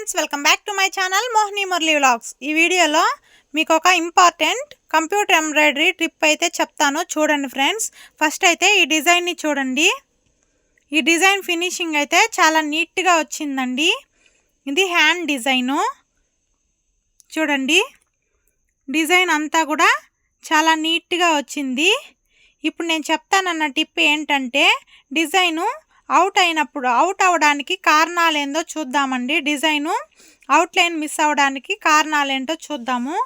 Friends welcome back to my channel Mohini Murali vlogs. ఈ వీడియోలో మీకు ఒక ఇంపార్టెంట్ కంప్యూటర్ ఎంబ్రాయిడరీ ట్రిప్ అయితే చెప్తాను. చూడండి ఫ్రెండ్స్ ఫస్ట్ అయితే ఈ డిజైన్ని చూడండి. ఈ డిజైన్ ఫినిషింగ్ అయితే చాలా నీట్గా వచ్చిందండి. ఇది హ్యాండ్ డిజైను. చూడండి డిజైన్ అంతా కూడా చాలా నీట్గా వచ్చింది. ఇప్పుడు నేను చెప్తానన్న టిప్ ఏంటంటే డిజైను అవుట్ అయినప్పుడు అవుట్ అవ్వడానికి కారణాలు ఏందో చూద్దామండి. డిజైను అవుట్లైన్ మిస్ అవ్వడానికి కారణాలు ఏంటో చూద్దాము.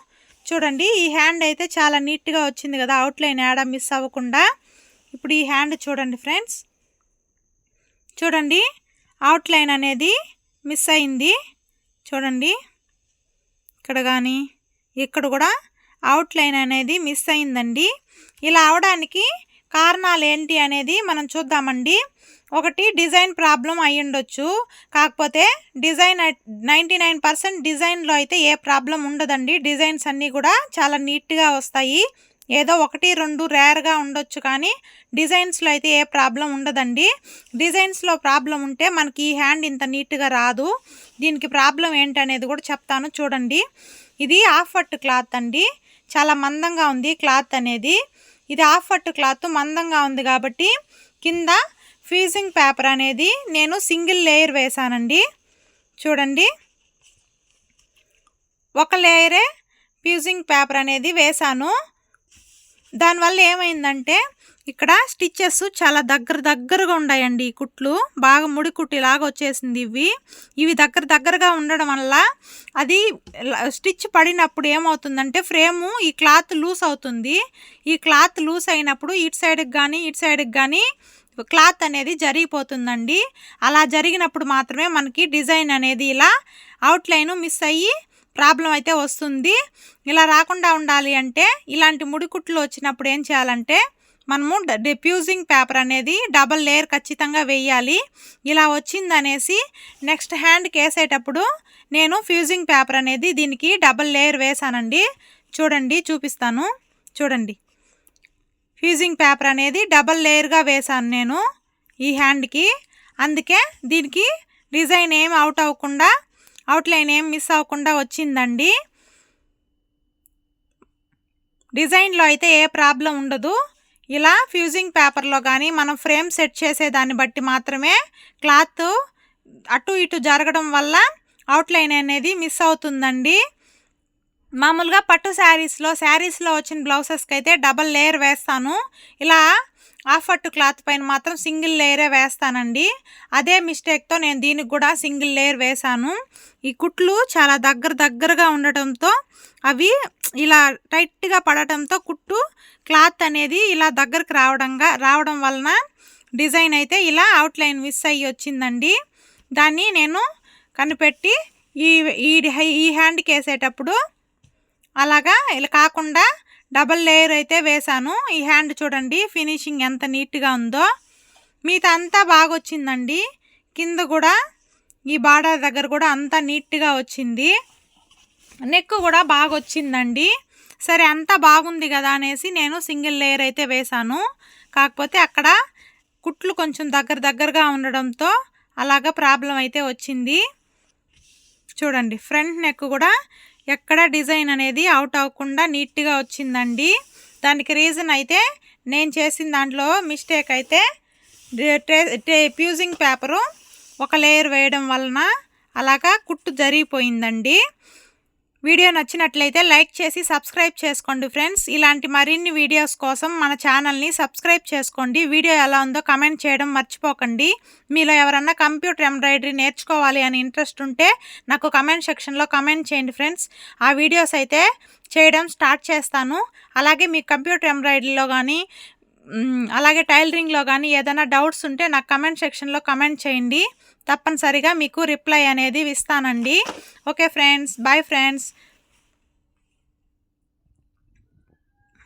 చూడండి ఈ హ్యాండ్ అయితే చాలా నీట్గా వచ్చింది కదా అవుట్లైన్ యాడ మిస్ అవ్వకుండా. ఇప్పుడు ఈ హ్యాండ్ చూడండి ఫ్రెండ్స్ చూడండి అవుట్లైన్ అనేది మిస్ అయింది. చూడండి ఇక్కడ కానీ ఇక్కడ కూడా అవుట్లైన్ అనేది మిస్ అయిందండి. ఇలా అవడానికి కారణాలు ఏంటి అనేది మనం చూద్దామండి. ఒకటి డిజైన్ ప్రాబ్లం అయి ఉండొచ్చు కాకపోతే డిజైన్ నైంటీ నైన్ పర్సెంట్ డిజైన్లో అయితే ఏ ప్రాబ్లం ఉండదండి. డిజైన్స్ అన్నీ కూడా చాలా నీట్గా వస్తాయి. ఏదో ఒకటి రెండు రేర్గా ఉండొచ్చు కానీ డిజైన్స్లో అయితే ఏ ప్రాబ్లం ఉండదండి. డిజైన్స్లో ప్రాబ్లం ఉంటే మనకి ఈ హ్యాండ్ ఇంత నీట్గా రాదు. దీనికి ప్రాబ్లం ఏంటనేది కూడా చెప్తాను చూడండి. ఇది ఆఫర్ట్ క్లాత్ అండి. చాలా మందంగా ఉంది క్లాత్ అనేది. ఇది ఆఫ్ పట్టు క్లాత్ మందంగా ఉంది కాబట్టి కింద ఫీజింగ్ పేపర్ అనేది నేను సింగిల్ లేయర్ వేసానండి చూడండి. ఒక లేయరే ఫ్యూజింగ్ పేపర్ అనేది వేసాను దానివల్ల ఏమైందంటే ఇక్కడ స్టిచ్చెస్ చాలా దగ్గర దగ్గరగా ఉన్నాయండి ఈ కుట్లు. బాగా ముడి కుట్టిలాగా వచ్చేసింది ఇవి. ఇవి దగ్గర దగ్గరగా ఉండడం వల్ల అది స్టిచ్ పడినప్పుడు ఏమవుతుందంటే ఫ్రేము ఈ క్లాత్ లూస్ అవుతుంది. ఈ క్లాత్ లూస్ అయినప్పుడు ఇటు సైడ్కి కానీ ఇటు సైడ్కి కానీ క్లాత్ అనేది జరిగిపోతుందండి. అలా జరిగినప్పుడు మాత్రమే మనకి డిజైన్ అనేది ఇలా అవుట్లైన్ మిస్ అయ్యి ప్రాబ్లం అయితే వస్తుంది. ఇలా రాకుండా ఉండాలి అంటే ఇలాంటి ముడికుట్లు వచ్చినప్పుడు ఏం చేయాలంటే మనము డిఫ్యూజింగ్ పేపర్ అనేది డబల్ లేయర్ ఖచ్చితంగా వేయాలి. ఇలా వచ్చిందనేసి నెక్స్ట్ హ్యాండ్కి వేసేటప్పుడు నేను ఫ్యూజింగ్ పేపర్ అనేది దీనికి డబల్ లేయర్ వేసానండి. చూడండి చూపిస్తాను. చూడండి. ఫ్యూజింగ్ పేపర్ అనేది డబల్ లేయర్గా వేసాను నేను ఈ హ్యాండ్కి అందుకే దీనికి డిజైన్ ఏం అవుట్ అవ్వకుండా అవుట్లైన్ ఏం మిస్ అవ్వకుండా వచ్చిందండి. డిజైన్లో అయితే ఏ ప్రాబ్లం ఉండదు. ఇలా ఫ్యూజింగ్ పేపర్లో కానీ మనం ఫ్రేమ్ సెట్ చేసేదాన్ని బట్టి మాత్రమే క్లాత్ అటు ఇటు జరగడం వల్ల అవుట్లైన్ అనేది మిస్ అవుతుందండి. మామూలుగా పట్టు శారీస్లో శారీస్లో వచ్చిన బ్లౌజెస్కి అయితే డబల్ లేయర్ వేస్తాను. ఇలా హాఫ్ పట్టు క్లాత్ పైన మాత్రం సింగిల్ లేయరే వేస్తానండి. అదే మిస్టేక్తో నేను దీనికి కూడా సింగిల్ లేయర్ వేశాను. ఈ కుట్లు చాలా దగ్గర దగ్గరగా ఉండటంతో అవి ఇలా టైట్గా పడటంతో కుట్టు క్లాత్ అనేది ఇలా దగ్గరకు రావడంగా రావడం వలన డిజైన్ అయితే ఇలా అవుట్లైన్ మిస్ అయ్యి వచ్చిందండి. దాన్ని నేను కనిపెట్టి ఈ ఈ హ్యాండ్కి వేసేటప్పుడు అలాగా ఇలా కాకుండా డబల్ లేయర్ అయితే వేశాను. ఈ హ్యాండ్ చూడండి ఫినిషింగ్ ఎంత నీట్గా ఉందో. మిగతా అంతా బాగా వచ్చిందండి కింద కూడా ఈ బార్డర్ దగ్గర కూడా అంతా నీట్గా వచ్చింది. నెక్ కూడా బాగా వచ్చిందండి సరే అంతా బాగుంది కదా అనేసి నేను సింగిల్ లేయర్ అయితే వేశాను. కాకపోతే అక్కడ కుట్లు కొంచెం దగ్గర దగ్గరగా ఉండడంతో అలాగా ప్రాబ్లం అయితే వచ్చింది. చూడండి ఫ్రంట్ నెక్ కూడా ఎక్కడ డిజైన్ అనేది అవుట్ అవ్వకుండా నీట్గా వచ్చిందండి. దానికి రీజన్ అయితే నేను చేసిన దాంట్లో మిస్టేక్ అయితే ప్యూజింగ్ పేపరు ఒక లేయర్ వేయడం వలన అలాగా కుట్టు జరిగిపోయిందండి. వీడియో నచ్చినట్లయితే లైక్ చేసి సబ్స్క్రైబ్ చేసుకోండి ఫ్రెండ్స్. ఇలాంటి మరిన్ని వీడియోస్ కోసం మన ఛానల్ని సబ్స్క్రైబ్ చేసుకోండి. వీడియో ఎలా ఉందో కమెంట్ చేయడం మర్చిపోకండి. మీలో ఎవరన్నా కంప్యూటర్ ఎంబ్రాయిడరీ నేర్చుకోవాలి అని ఇంట్రెస్ట్ ఉంటే నాకు కమెంట్ సెక్షన్లో కమెంట్ చేయండి ఫ్రెండ్స్. ఆ వీడియోస్ అయితే చేయడం స్టార్ట్ చేస్తాను. అలాగే మీ కంప్యూటర్ ఎంబ్రాయిడరీలో కానీ అలాగే టైలరింగ్లో కానీ ఏదైనా డౌట్స్ ఉంటే నాకు కమెంట్ సెక్షన్లో కమెంట్ చేయండి. తప్పనిసరిగా మీకు రిప్లై అనేది ఇస్తానండి. Okay friends. Bye friends.